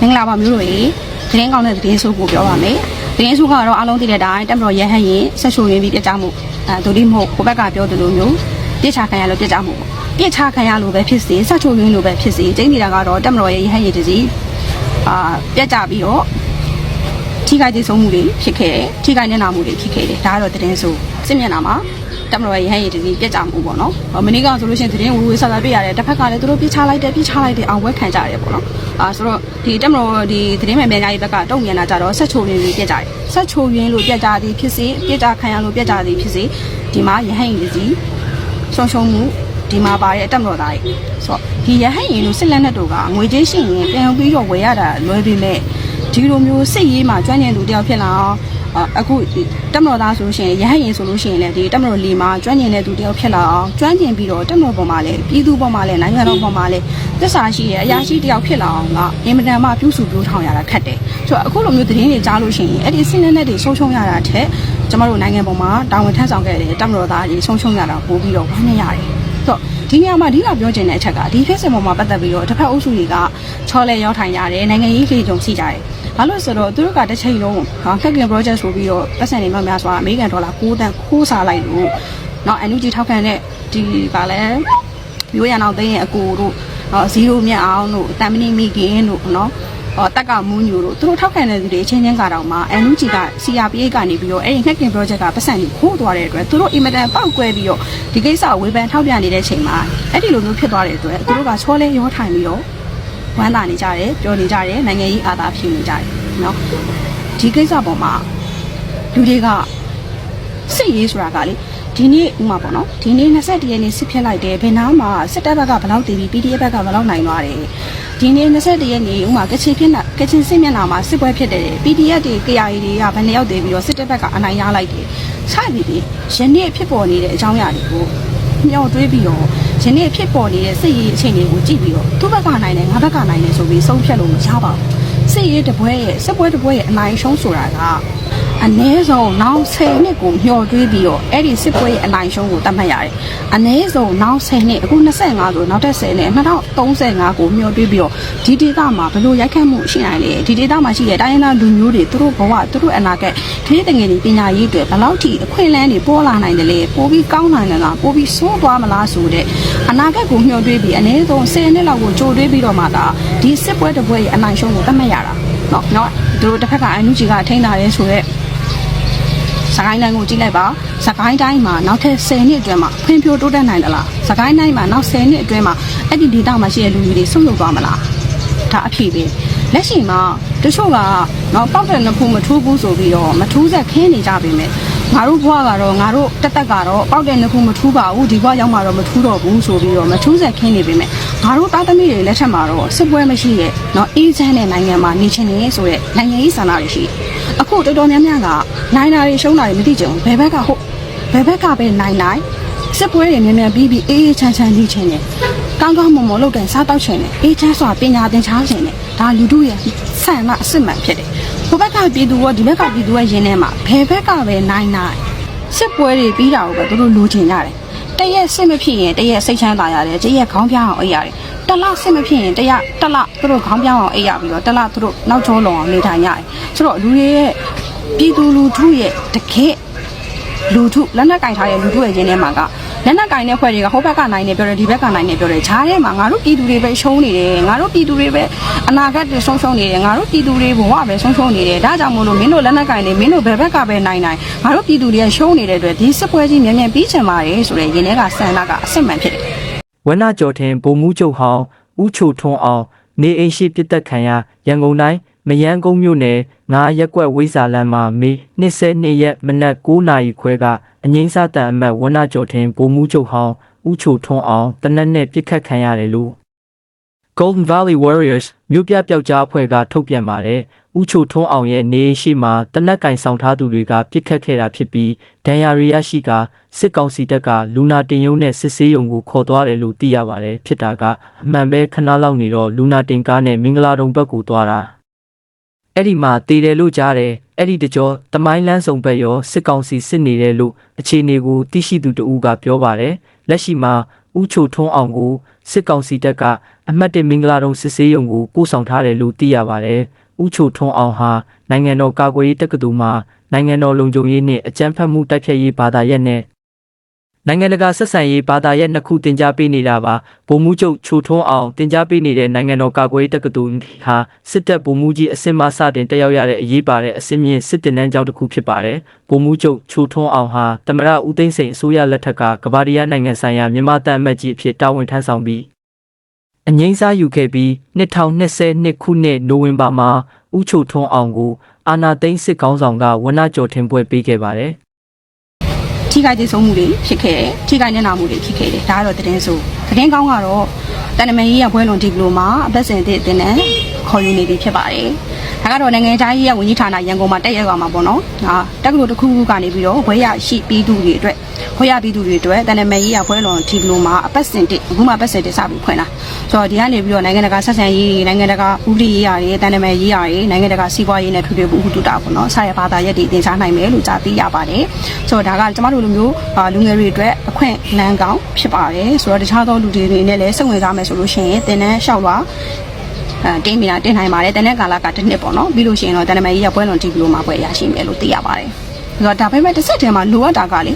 မင်္ဂလာပါမျိုးတို့ရေသတင်းကောင်းတဲ့သတင်းဆိုးကိုပြောပါမယ်သတင်းဆိုးကတော့အားလုံးသိတဲ့အတိုင်းတက်မတော်ရဟန်းရင်ဆက်ချိုရင်းပြီးပြစ်ကြမှုအဲဒိုဒီမဟုတ်ကိုဘက်ကပြောသလိုမျိုးပြစ်ချခံရလို့ပြစ်ကြမှုပြစ်ချခံရလို့ပဲဖြစ်စေဆက်ချိုရင်းလို့ပဲဖြစ်စေကျင်းနေတာကတော့တက်မတော်ရဲ့ရဟန်းရင်တစီအာပြက်ကြပြီးတော့ထိခိုက်ဒေဆုံးမှုတွေဖြစ်ခဲ့တယ်ထိခိုက်နေနာမှုတွေဖြစ်ခဲ့တယ်ဒါကတော့သတင်းဆိုးစစ်မျက်နှာမှာ တက်မတော်ရဲ့ရဟန်းရင်တစီပြက်ကြမှုပေါ့နော်မနေ့ကဆိုလို့ရှိရင်သတင်းဝေဝေးဆာဆာပြရတယ်တစ်ဖက်ကလည်းသူတို့ပြစ်ချလိုက်တယ်ပြစ်ချလိုက်တယ်အောင်ဝဲခံကြရတယ်ပေါ့နော်အာဆိုတော့ဒီတက်မတော်ဒီသတင်းမှန်ပြန်ကြားရေးဘက်ကတုံ့ပြန်လာကြတော့ဆက်ချိုရင်းလို့ပြက်ကြတယ်ဆက်ချိုရင်းလို့ပြက်ကြသည်ဖြစ်စေပြက်ကြခံရလို့ပြက်ကြသည်ဖြစ်စေဒီမှာရဟန်းရင်တကြီးဆုံးရှုံးမှုဒီမှာပါတဲ့တက်မတော်သားကြီးဆိုတော့ဒီရဟန်းရင်လို့စစ်လက်နက်တို့ကငွေကြေးရှိရင်ပြန်ပြီးတော့ဝယ်ရတာလွယ်ပေမဲ့ဒီလိုမျိုးစိတ်ရေးမှာကျွမ်းကျင်သူတယောက်ဖြစ်လာအောင် အာအခုဒီတက်မတော်သားဆိုလို့ရှိရင်ရဟန်းရင်ဆိုလို့ရှိရင်လည်းဒီတက်မတော်လီမှာကျွမ်းကျင်တဲ့သူတယောက်ဖြစ်လာအောင်ကျွမ်းကျင်ပြီးတော့တက်မတော်ပေါ်မှာလည်းပြည်သူပေါ်မှာလည်းနိုင်ငံတော်ပေါ်မှာလည်းသစ္စာရှိရဲ့အရာရှိတယောက်ဖြစ်လာအောင်ကအင်မတန်မှပြုစုပြောထောင်ရတာခက်တယ်ဆိုတော့အခုလိုမျိုးသတင်းတွေကြားလို့ရှိရင်အဲ့ဒီစင်းနဲ့တွေဆုံးရှုံးရတာထက်ကျမတို့နိုင်ငံပေါ်မှာတာဝန်ထမ်းဆောင်ခဲ့တဲ့တက်မတော်သားကြီးဆုံးရှုံးရတာပို့ပြီးတော့ဝမ်းနည်းရတယ်ဆိုတော့ဒီနေရာမှာအဓိကပြောချင်တဲ့အချက်ကဒီဖြစ်စဉ်ပေါ်မှာပတ်သက်ပြီးတော့တစ်ဖက်အုပ်စုတွေကချောလဲရောက်ထိုင်ကြတယ်နိုင်ငံရေးလေကြုံရှိကြတယ် ဘာလို့ဆိုတော့သူတို့ကတစ်ချိန်လုံးဟာ Hacking Project ဆိုပြီးတော့ပတ်စံနေမှများစွာအမေရိကန်ဒေါ်လာ6တန်ခိုးစားလိုက်လို့နော်အန်ယူဂျီထောက်ခံတဲ့ဒီဗာလဲမျိုးရအောင်သိရင်အကိုတို့နော်ဇီရိုမြက်အောင်တို့တမ်မနီမီကင်းတို့နော်အော်တက်ကမူးညိုတို့သူတို့ထောက်ခံတဲ့သူတွေအချင်းချင်းကတောင်မှ NUG က CRPH ကနေပြီးတော့အဲ့ဒီ hacking project ကပတ်စံကိုခိုးသွားတဲ့အတွက်သူတို့အင်မတန်ပောက်ကွဲပြီးတော့ဒီကိစ္စကိုဝေဖန်ထောက်ပြနေတဲ့အချိန်မှာအဲ့ဒီလိုမျိုးဖြစ်သွားတဲ့အတွက်သူတို့ကချောလဲရောထိုင်ပြီးတော့ ဝမ်းသာနေကြတယ်ပြောနေကြတယ်နိုင်ငံရေးအာသာဖြူနေကြတယ်เนาะဒီကိစ္စပေါ်မှာလူတွေကစိတ်ရေးဆိုတာကလေဒီနေ့ဥမာပေါ့နော်ဒီနေ့21ရက်နေ့စစ်ဖြစ်လိုက်တယ်ဘယ်နာမှာစစ်တပ်ဘက်ကဘယ်လောက်တည်ပြီး PDF ဘက်ကဘယ်လောက်နိုင်သွားတယ်ဒီနေ့21ရက်နေ့ဥမာကချင်ဖြစ်တာကချင်စစ်မျက်နှာမှာစစ်ပွဲဖြစ်တယ် PDF တွေ KIA တွေကဘယ်နှစ်ယောက်တည်ပြီးတော့စစ်တပ်ဘက်ကအနိုင်ရလိုက်တယ်စသည်ဖြင့်ယနေ့ဖြစ်ပေါ်နေတဲ့အကြောင်းအရာတွေကိုမျှော်တွေးပြီးတော့ ယနေ့ဖြစ်ပေါ်နေတဲ့စစ်ရေးအခြေအနေကိုကြည့်ပြီးတော့သူ့ဘက်ကနိုင်တယ်ငါဘက်ကနိုင်တယ်ဆိုပြီးဆုံးဖြတ်လို့မရပါဘူးစစ်ရေးတပွဲရဲ့စစ်ပွဲတပွဲရဲ့အနိုင်ရှုံးဆိုတာက အနည်းဆုံးနောက်10နှစ်ကိုမျှော်တွေးပြီးတော့အဲ့ဒီစစ်ပွဲရဲ့အနိုင်ရှုံးကိုသတ်မှတ်ရတယ်။အနည်းဆုံးနောက်10နှစ်အခု25ဆိုနောက်ထပ်10နှစ်2035ကိုမျှော်တွေးပြီးတော့ဒီဒေသမှာဘယ်လိုရိုက်ခတ်မှုရှိနိုင်လဲဒီဒေသမှာရှိတဲ့တိုင်းရင်းသားလူမျိုးတွေသူတို့ဘဝသူတို့အနာဂတ်ဒီတငယ်တွေပညာရေးတွေဘယ်လောက်ထိအခွင့်အလမ်းတွေပေါ်လာနိုင်တယ်လဲပိုပြီးကောင်းနိုင်တယ်လားပိုပြီးဆိုးသွားမလားဆိုတဲ့အနာဂတ်ကိုမျှော်တွေးပြီးအနည်းဆုံး10နှစ်လောက်ကိုကြိုတွေးပြီးတော့မှဒါဒီစစ်ပွဲတစ်ပွဲရဲ့အနိုင်ရှုံးကိုသတ်မှတ်ရတာเนาะเนาะသူတို့တစ်ဖက်ကအန်ယူဂျီကထိန်းတာရဲဆိုတော့ စကိုင်းတိုင်းကိုကြည့်လိုက်ပါစကိုင်းတိုင်းမှာနောက်ထပ်10နှစ်အတွင်းမှာဖွံ့ဖြိုးတိုးတက်နိုင်သလားစကိုင်းတိုင်းမှာနောက်10နှစ်အတွင်းမှာအဲ့ဒီဒေသမှာရှိတဲ့လူတွေဆုံးယုတ်သွားမလားဒါအဖြစ်ပဲလက်ရှိမှာတချို့ကတော့ပောက်တဲ့နှစ်ခုမထူးဘူးဆိုပြီးတော့မထူးဆက်ခင်းနေကြပြီမဲ့ငါတို့ဘွားကတော့ငါတို့တက်တက်ကတော့ပောက်တဲ့နှစ်ခုမထူးပါဘူးဒီဘွားရောက်မှာတော့မထူးတော့ဘူးဆိုပြီးတော့မထူးဆက်ခင်းနေပြီမဲ့ ငါတို့သားသမီးတွေလက်ထက်မှာတော့စစ်ပွဲမရှိရဲ့နော်အေးချမ်းတဲ့နိုင်ငံမှာနေချင်နေဆိုတဲ့နိုင်ငံရေးဆန္ဒတွေရှိအခုတော်တော်များများကနိုင်တာတွေရှုံးတာတွေမသိကြဘူးဘယ်ဘက်ကဟုတ်ဘယ်ဘက်ကပဲနိုင်နိုင်စစ်ပွဲတွေမြန်မြန်ပြီးပြီးအေးအေးချမ်းချမ်းနေချင်တယ်ကောင်းကောင်းမွန်မွန်လုပ်တယ်စားတောက်ချင်တယ်အေးချမ်းစွာပညာသင်ချားချင်တယ်ဒါလူတို့ရဲ့ဆန္ဒအစစ်မှန်ဖြစ်တယ်ဘဘက်ကပြည်သူကဒီဘက်ကပြည်သူကရင်းထဲမှာဘယ်ဘက်ကပဲနိုင်နိုင်စစ်ပွဲတွေပြီးတာကိုပဲသူတို့လိုချင်ကြတယ် တရက်စစ်မဖြစ်ရင်တရက်စိတ်ချမ်းသာရတယ်တရက်ခေါင်းပြအောင်အိပ်ရတယ်တလစစ်မဖြစ်ရင်တရက်တလသူတို့ခေါင်းပြအောင်အိပ်ရပြီးတော့တလသူတို့နောက်ကျောလုံအောင်နေထိုင်ရတယ်ဆိုတော့လူတွေရဲ့ပြည်သူလူထုရဲ့တကယ့်လူထုလက်နက်ကင်ထားတဲ့လူထုရဲ့ရင်းထဲမှာက လက်နက်ကင်တဲ့ဖွဲ့တွေကဟိုဘက်ကနိုင်နေပြောတယ်ဒီဘက်ကနိုင်နေပြောတယ်ဂျားထဲမှာငါတို့ပြည်သူတွေပဲရှုံးနေတယ်ငါတို့ပြည်သူတွေပဲအနာဂတ်တွေဆုံးရှုံးနေတယ်ငါတို့ပြည်သူတွေဘဝပဲဆုံးရှုံးနေတယ်ဒါကြောင့်မို့လို့မင်းတို့လက်နက်ကင်နေမင်းတို့ဘယ်ဘက်ကပဲနိုင်နိုင်ငါတို့ပြည်သူတွေကရှုံးနေတဲ့အတွက်ဒီစစ်ပွဲကြီးမြန်မြန်ပြီးချင်ပါတယ်ဆိုတဲ့ရင်းထဲကဆန္ဒကအစစ်မှန်ဖြစ်တယ်ဝနကျော်ထင်ဗိုလ်မှူးချုပ်ဟောင်းဦးချိုထွန်းအောင်နေအိမ်ရှိပြစ်တက်ခံရရန်ကုန်တိုင်းမယန်းကုန်းမြို့နယ် ငါရက်ကွက်ဝိဇာလန်မှာမေ22ရက်မနက်9နာရီခွဲကအငိမ့်စားတန်အမတ်ဝနကျော်ထင်ဗိုလ်မှူးချုပ်ဟောင်းဦးချိုထွန်းအောင်တနက်နဲ့ပြစ်ခတ်ခံရတယ်လို့ Golden Valley Warriors မြို့ပြပျောက်ကြားအဖွဲ့ကထုတ်ပြန်ပါတယ်။ဦးချိုထွန်းအောင်ရဲ့နေအိမ်ရှိမှာတနက်ကင်ဆောင်ထားသူတွေကပြစ်ခတ်ခဲ့တာဖြစ်ပြီးဒဏ်ရာရီရရှိကစစ်ကောင်စီတပ်ကလူနာတင်ယုံနဲ့စစ်ဆေးရုံကိုခေါ်သွားတယ်လို့သိရပါတယ်။ဖြစ်တာကအမှန်ပဲခဏလောက်နေတော့လူနာတင်ကားနဲ့မင်္ဂလာတုံဘက်ကိုသွားတာ။ အဲ့ဒီမှာတည်တယ်လို့ကြားတယ်။အဲ့ဒီတကြောတမိုင်းလန်းဆောင်ဘက်ရောစစ်ကောင်စီစစ်နေတယ်လို့အခြေအနေကိုသိရှိသူတဦးကပြောပါတယ်။လက်ရှိမှာဦးချိုထွန်းအောင်ကိုစစ်ကောင်စီတပ်ကအမှတ်1မင်္ဂလာတုံစစ်ဆေးရုံကိုပို့ဆောင်ထားတယ်လို့သိရပါတယ်။ဦးချိုထွန်းအောင်ဟာနိုင်ငံတော်ကာကွယ်ရေးတက္ကသိုလ်မှနိုင်ငံတော်လုံခြုံရေးနှင့်အကြမ်းဖက်မှုတိုက်ဖျက်ရေးဘာသာရပ်နဲ့ နိုင်ငံတကာဆက်ဆံရေးဘာသာရပ်နှစ်ခုတင် जा ပေးနေတာပါဗိုလ်မှူးချုပ်ချိုထွန်းအောင်တင် जा ပေးနေတဲ့နိုင်ငံတော်ကာကွယ်ရေးတက္ကသိုလ်ဟာစစ်တပ်ဗိုလ်မှူးကြီးအစင်မစတင်တက်ရောက်ရတဲ့အရေးပါတဲ့အစင်းမြင့်စစ်တင်တန်းကျောင်းတစ်ခုဖြစ်ပါတယ်ဗိုလ်မှူးချုပ်ချိုထွန်းအောင်ဟာတမရဦးသိန်းစိန်အစိုးရလက်ထက်ကကဘာဒီယာနိုင်ငံဆိုင်ရာမြန်မာတပ်အမတ်ကြီးအဖြစ်တာဝန်ထမ်းဆောင်ပြီးအငိမ့်စားယူခဲ့ပြီး2022ခုနှစ်နိုဝင်ဘာမှာဥချိုထွန်းအောင်ကိုအာနာသိန်းစစ်ကောင်းဆောင်ကဝနကြော်ထင်ပွဲပေးခဲ့ပါတယ် ထိခိုက်ဒေဆုံးမှုတွေဖြစ်ခဲ့တယ်ထိခိုက်နေနာမှုတွေဖြစ်ခဲ့တယ်ဒါကတော့သတင်းဆိုသတင်းကောင်းကတော့တန်တမန်ကြီးရဘွဲလွန်ဒီပလိုမာအပတ်စဉ်တစ်တင်နဲ့ ခေါ်ယူနေပြီဖြစ်ပါတယ်ဒါကတော့နိုင်ငံခြားရေးရဝန်ကြီးဌာနရန်ကုန်မှာတက်ရောက်သွားမှာပေါ့နော်ဒါတက္ကသိုလ်တစ်ခုခုကနေပြီးတော့ဘွဲရရှိပြီးသူတွေအတွက်ဘွဲရပြီးသူတွေအတွက်တန်တမန်ကြီးရဘွဲလွန်ဒီပလိုမာအပတ်စဉ်တစ်အခုမှအပတ်စဉ်တစ်စပြီးဖွင့်တာဆိုတော့ဒီကနေပြီးတော့နိုင်ငံတကာဆက်ဆံရေးတွေနိုင်ငံတကာဥပဒေရေးရာတွေတန်တမန်ရေးရာတွေနိုင်ငံတကာစီးပွားရေးနဲ့ထွေထွေဘူးဟုတူတာပေါ့နော်ဆရာဘာသာရပ်တွေတင်စားနိုင်မယ်လို့ကြားသိရပါတယ်ဆိုတော့ဒါကကျမတို့လူမျိုးအာလူငယ်တွေအတွက်အခွင့်အလမ်းကောင်းဖြစ်ပါတယ်ဆိုတော့တခြားသောလူတွေတွေနဲ့လည်းစိတ်ဝင်စားမယ်ဆိုလို့ရှိရင်တင်တန်းလျှောက်လွှာအဲ တင်းပြီးတာတင်နိုင်ပါတယ်တန်တဲ့ကာလကတစ်နှစ်ပေါ့နော်ပြီးလို့ရှိရင်တော့တန်တမန်ကြီးရပွဲလွန်တီဗီလိုမှာပွဲရရှိမယ်လို့သိရပါတယ်ဆိုတော့ဒါပေမဲ့တစ်ဆက်တည်းမှာလိုအပ်တာကလေ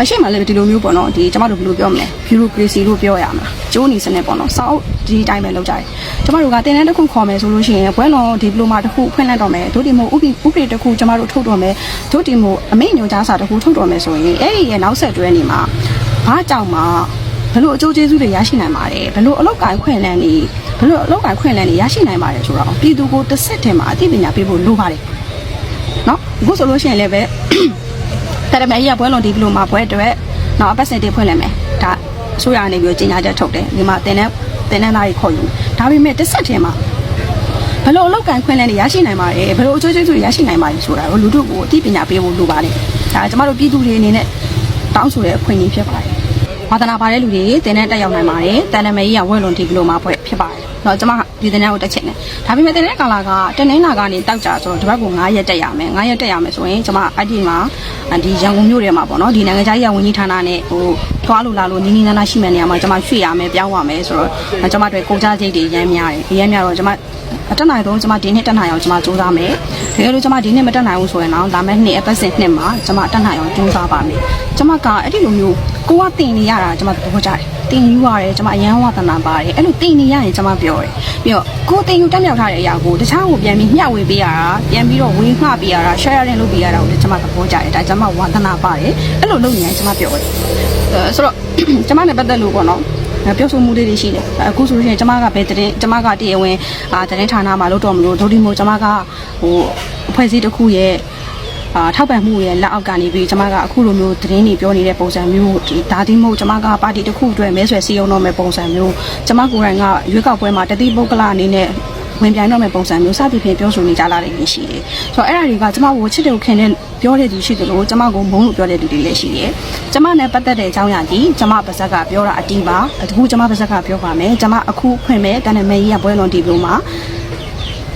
အရှိမလည်းဒီလိုမျိုးပေါ့နော်ဒီကျမတို့ဘယ်လိုပြောမလဲ bureaucracy လို့ပြောရမှာကျိုးနေစနစ်ပေါ့နော်စောက်ဒီအတိုင်းပဲလုပ်ကြတယ်ကျမတို့ကတင်တန်းတစ်ခုခေါ်မယ်ဆိုလို့ရှိရင်ဘွဲလွန်ဒီပလိုမာတစ်ခုဖွင့်လိုက်တော့မယ်ဒုတိယမို့ဥပဒေဥပဒေတစ်ခုကျမတို့ထုတ်တော့မယ်ဒုတိယမို့အမိန့်ညွှန်ကြားစာတစ်ခုထုတ်တော့မယ်ဆိုရင်အဲ့ဒီရဲ့နောက်ဆက်တွဲနေမှာဘာကြောင့်မှဘယ်လိုအကျိုးကျေးဇူးတွေရရှိနိုင်ပါလဲဘယ်လိုအလောက်ကိုင်းခွင့်လန်းနေ ဘယ်လိုအလောက်ကိုင်းခွင့်လန်းနေရရှိနိုင်ပါလဲဆိုတော့ပြည်သူကိုတစ်ဆက်တည်းမှာအသိပညာပေးဖို့လိုပါတယ်နော်အခုဆိုလို့ရှိရင်လည်းပဲတရမကြီးကပွဲလုံးဒီပလိုမှာပွဲအတွက်တော့အပတ်စဉ်တင်ဖွင့်လိုက်မယ်ဒါအစိုးရအနေပြီးကြီးညာချက်ထုတ်တယ်ဒီမှာတင်တဲ့တင်တဲ့သားကြီးခေါ်ယူဒါပေမဲ့တစ်ဆက်တည်းမှာဘယ်လိုအလောက်ကန်ခွင့်လဲနေရရှိနိုင်ပါလဲဘယ်လိုအကျိုးကျေးဇူးတွေရရှိနိုင်ပါလဲဆိုတာကိုလူတို့ကိုအသိပညာပေးဖို့လိုပါတယ်ဒါကျမတို့ပြည်သူတွေအနေနဲ့တောင်းဆိုတဲ့အခွင့်အရေးဖြစ်ပါတယ် ဝါသနာပါတဲ့လူတွေတင်တဲ့တက်ရောက်နိုင်ပါတယ်တန်တမကြီးကဝဲလွန်ဒီပလိုမှာဖွဲ့ဖြစ်ပါတယ်တော့ကျမဒီတင်တဲ့ကိုတက်ချင်တယ်ဒါပေမဲ့တင်တဲ့ကာလာကတနင်္လာကနေတောက်ကြဆိုတော့ဒီဘက်ကို9ရက်တက်ရမယ်9ရက်တက်ရမယ်ဆိုရင်ကျမအဲ့ဒီမှာဒီရန်ကုန်မြို့ထဲမှာပေါ့နော်ဒီနိုင်ငံခြားရေးဝန်ကြီးဌာနနဲ့ဟိုထွားလို့လာလို့နီးနီးနားနားရှိမယ့်နေရာမှာကျမရွှေ့ရမယ်ပြောင်းရမယ်ဆိုတော့ကျမတို့ကုန်ကြစိတ်တွေရမ်းများတယ်ရမ်းများတော့ကျမအတက်နိုင်တော့ကျမဒီနှစ်တက်နိုင်အောင်ကျမစူးစမ်းမယ်တကယ်လို့ကျမဒီနှစ်မတက်နိုင်ဘူးဆိုရင်တော့ဒါမဲ့နှစ်အပတ်စဉ်နှစ်မှာကျမတက်နိုင်အောင်ကြိုးစားပါမယ်ကျမကအဲ့ဒီလိုမျိုးကိုကတင်နေရတာကျမသဘောကျတယ်တင်ယူရတယ်ကျမအရန်ဝါသနာပါတယ်အဲ့လိုတင်နေရရင်ကျမပြောတယ်ပြီးတော့ကိုတင်ယူတက်မြောက်ထားတဲ့အရာကိုတခြားကိုပြန်ပြီးမျှဝေပေးရတာပြန်ပြီးတော့ဝေငှပေးရတာ sharing လုပ်ပေးရတာကိုလည်းကျမသဘောကျတယ်ဒါကျမဝါသနာပါတယ်အဲ့လိုလုပ်နေရင်ကျမပြောတယ်အဲဆိုတော့ကျမနဲ့ပတ်သက်လို့ပေါ့နော်ပြောဆိုမှုလေးတွေရှိတယ်အခုဆိုလို့ရှိရင်ကျမကဘယ်တရင်ကျမကတရားဝင်အာတရင်ဌာနမှာလို့တော့မလို့ဒုတိယမို့ကျမကဟိုအဖွဲ့အစည်းတစ်ခုရဲ့ အာထောက်ပံ့မှုရဲ့လက်အောက်ကနေပြီးကျမကအခုလိုမျိုးသတင်းတွေပြောနေတဲ့ပုံစံမျိုးဒီဒါတိမို့ကျမကပါတီတစ်ခုအတွက်မဲဆွယ်စည်းရုံးတော့မဲ့ပုံစံမျိုးကျမကိုယ်တိုင်ကရွေးကောက်ပွဲမှာတတိပုဂ္ဂလအနေနဲ့ဝင်ပြိုင်တော့မဲ့ပုံစံမျိုးစသဖြင့်ပြောဆိုနေကြလာတဲ့ရရှိတယ်။ဆိုတော့အဲ့ဒါတွေကကျမကိုချစ်တယ်ခင်တဲ့ပြောတဲ့သူရှိတယ်လို့ကျမကိုမုန်းလို့ပြောတဲ့သူတွေလည်းရှိတယ်။ကျမနဲ့ပတ်သက်တဲ့အကြောင်းအရာကြီးကျမပါဇက်ကပြောတာအတီးပါ။အခုကျမပါဇက်ကပြောပါမယ်။ကျမအခုဖွင့်မဲ့တန်နမဲကြီးကပွဲလွန်ဒီပလိုမှာ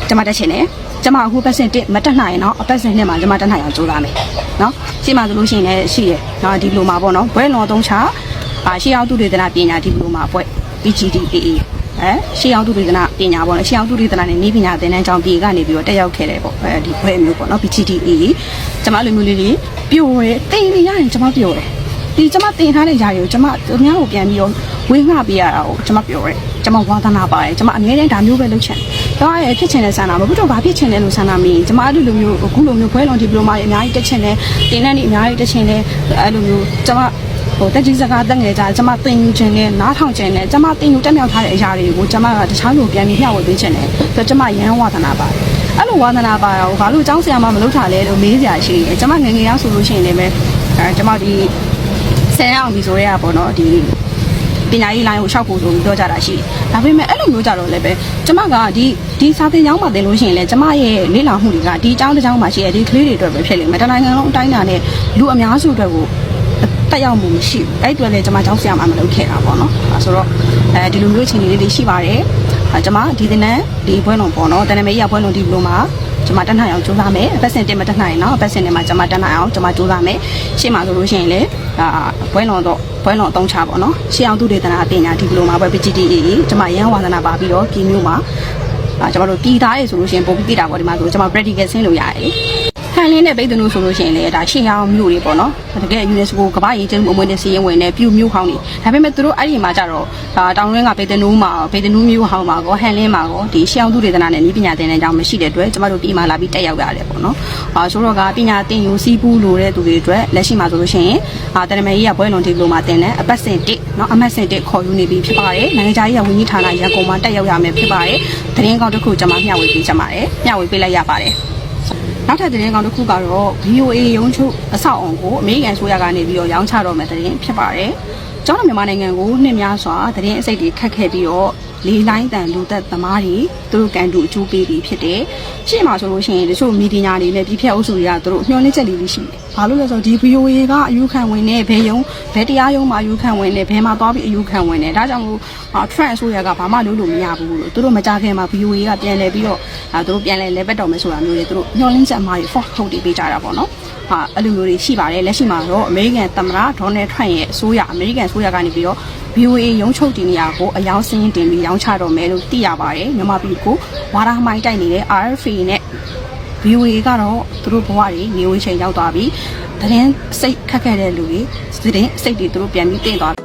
ကျမတက်ချင်တယ်။ ကျမအခုပတ်စင်1မတက်နိုင်ရင်တော့အပတ်စင်2မှာကျမတက်နိုင်အောင်ကြိုးစားမယ်။နော်။ရှင်းပါဆိုလို့ရှိရင်လည်းရှိရ။နော်ဒီပလိုမှာပေါ့နော်။ဘွဲလွန်သုံးချအာရှေးအောင်သူတွေတနာပညာဒီပလိုမှာပွဲ PGDAA အဲရှေးအောင်သူတွေတနာပညာပေါ့နော်ရှေးအောင်သူတွေတနာနဲ့နေပညာသင်တန်းကျောင်းပြည်ကနေပြီးတော့တက်ရောက်ခဲ့တယ်ပေါ့အဲဒီဘွဲမျိုးပေါ့နော် PGDAA ကျမလိုမျိုးလေးတွေပြိုတယ်တင်နေရရင်ကျမပြိုတယ် ဒီကျမတင်ထားတဲ့ຢာတွေကိုကျမသူများကိုပြန်ပြီးတော့ဝေငှပေးရတာကိုကျမပြောတယ်ကျမဝါသနာပါတယ်ကျမအငဲတန်းဒါမျိုးပဲလုပ်ချင်တယ်တော့ရဲ့ဖြစ်ချင်တဲ့ဆန္ဒမဟုတ်တော့ဘာဖြစ်ချင်လဲလို့ဆန္ဒမင်းကျမအဲ့လိုလိုမျိုးအခုလိုမျိုးဘွဲလွန်ဒီပလိုမာတွေအများကြီးတက်ချင်တယ်တင်တန်းတွေအများကြီးတက်ချင်တယ်အဲ့လိုမျိုးကျမဟိုတက်ကြီးစကားတက်ငယ်ကြကျမတင်ယူခြင်းနဲ့နားထောင်ခြင်းနဲ့ကျမတင်ယူတက်မြောက်ထားတဲ့အရာတွေကိုကျမကတခြားလူပြန်ပြီးမျှဝေပေးခြင်းနဲ့ဆိုတော့ကျမရန်ဝါသနာပါတယ်အဲ့လိုဝါသနာပါတော့ဘာလို့ចောင်းဆရာမမလုပ်ထားလဲလို့မေးစရာရှိတယ်ကျမငယ်ငယ်ရောက်ဆိုလို့ရှိရင်လည်းပဲအဲကျမဒီ ဆယ်အောင်ပြီဆိုရဲပေါ့နော်ဒီပညာရေးလိုင်းကိုရှောက်ဖို့ဆိုပြီးပြောကြတာရှိတယ်ဒါပေမဲ့အဲ့လိုမျိုးကြတော့လည်းပဲကျမကဒီဒီစာသင်ကျောင်းမှာသင်လို့ရှိရင်လည်းကျမရဲ့လေ့လာမှုတွေကဒီအကြောင်းတစ်ကြောင်းမှာရှိတဲ့ဒီကလေးတွေအတွက်ပဲဖြစ်လိမ့်မယ်တနိုင်ငံလုံးအတိုင်းအတာနဲ့လူအများစုအတွက်ကိုတက်ရောက်မှုမရှိဘူးအဲ့အတွက်လည်းကျွန်မကြောက်စရာမှမလုပ်ခဲ့တာပေါ့နော်အဲဆိုတော့အဲဒီလိုမျိုးအခြေအနေလေးတွေရှိပါတယ်အဲကျွန်မဒီသင်တန်းဒီဘွဲလုံးပေါ့နော်တနမေးရဘွဲလုံးဒီဘလိုမှာ ကျွန်မတက်နိုင်အောင်ကြိုးစားမယ်အပတ်စဉ်တင်မတက်နိုင်နော်အပတ်စဉ်တင်မှာကျွန်မတက်နိုင်အောင်ကျွန်မကြိုးစားမယ်ရှေ့မှာဆိုလို့ရှိရင်လေအာဘွဲလွန်တော့ဘွဲလွန်အသုံးချပါတော့ရှေ့အောင်သူဒေသနာပညာဒီပလိုမာဘွဲ PGDE ကျွန်မရန်ဝါသနာပါပြီးတော့ပြည်မျိုးမှာအာကျွန်မတို့ပြည်သားရေဆိုလို့ရှိရင်ပုံပြီးပြတာပေါ့ဒီမှာဆိုကျွန်မ practical ဆင်းလို့ရတယ်လေဟ န်လင်းနဲ့ပိတ်တနုဆိုလို့ရှိရင်လည်းဒါရှေ့အောင်မြို့တွေပေါ့နော်တကယ် UNESCO ကမ္ဘာရေးကျင်းမှုအမွေနဲ့စီရင်ဝင်တဲ့ပြူမြို့ဟောင်းတွေဒါပေမဲ့သူတို့အဲ့ဒီမှာကြတော့ဒါတောင်ရင်းကပိတ်တနုမှာပိတ်တနုမြို့ဟောင်းမှာကောဟန်လင်းမှာကောဒီရှေ့အောင်သူဒေသနာနဲ့ဤပညာသင်တဲ့အကြောင်းမရှိတဲ့အတွက်ကျမတို့ပြည်မှာလာပြီးတက်ရောက်ရတယ်ပေါ့နော်အာဆိုတော့ကပညာသင်ယူစီးပူးလို့တဲ့သူတွေအတွက်လက်ရှိမှာဆိုလို့ရှိရင်အာတရမယ်ကြီးကဘွဲလွန်ဒီပလိုမှာသင်တဲ့အပတ်စဉ်1เนาะအမတ်စဉ်1ခေါ်ယူနေပြီဖြစ်ပါတယ်နိုင်ငံခြားရေးဝန်ကြီးဌာနရန်ကုန်မှာတက်ရောက်ရမယ်ဖြစ်ပါတယ်သတင်းကောင်းတစ်ခုကျွန်မမျှဝေပေးချင်ပါတယ်မျှဝေပေးလိုက်ရပါတယ် နောက်ထပ်သတင်းကောင်းတစ်ခုကတော့ VOA ရုံးချုပ်အဆောက်အုံကိုအမေရိကန်ဆိုရကနေပြီးတော့ရောင်းချတော့မယ့်သတင်းဖြစ်ပါတယ်။ကျောင်းတော်မြန်မာနိုင်ငံကိုနှစ်များစွာသတင်းအစိတ်တွေခတ်ခဲ့ပြီးတော့ လေလိုင်းတန်လူသက်သမားတွေသူတို့ကန်တူအကျိုးပေးပြီးဖြစ်တယ်။ရှေ့မှာဆိုလို့ရှိရင်တချို့မီဒီယာတွေနဲ့ပြည်ဖြတ်အုပ်စုတွေကသူတို့ညှော်နှစ်ချက်လေးလေးရှိတယ်။ဘာလို့လဲဆိုတော့ဒီ VOA ကအယူခံဝင်နေဘယ်ယုံဘယ်တရားယုံမှာအယူခံဝင်နေဘယ်မှာသွားပြီးအယူခံဝင်နေဒါကြောင့်မို့ Trend အစိုးရကဘာမှလုပ်လို့မရဘူးလို့သူတို့မကြခင်မှာ VOA ကပြန်လဲပြီးတော့အဲသူတို့ပြန်လဲလဲပတ်တော်မယ်ဆိုတာမျိုးတွေသူတို့ညှော်လင်းချက်အမှားတွေ fault ထုတ်တွေပေးကြတာပေါ့နော်ဟာအဲ့လိုမျိုးတွေရှိပါတယ်လက်ရှိမှာတော့အမေရိကန်သမ္မတဒေါ်နယ်ထရန့်ရဲ့အစိုးရအမေရိကန်အစိုးရကနေပြီးတော့ VOA ရုံးချုပ်တင်နေရကိုအယောင်စင်းတင်ပြီးရောင်းချတော့မယ်လို့သိရပါတယ်မြန်မာပြည်ကိုဝါရမိုင်းတိုက်နေတဲ့ RFA နဲ့ VOA ကတော့သူတို့ဘဝတွေနေဝင်ချိန်ရောက်သွားပြီသတင်းစိတ်ခက်ခဲတဲ့လူတွေသတင်းစိတ်တွေသူတို့ပြန်ပြီးတင်သွား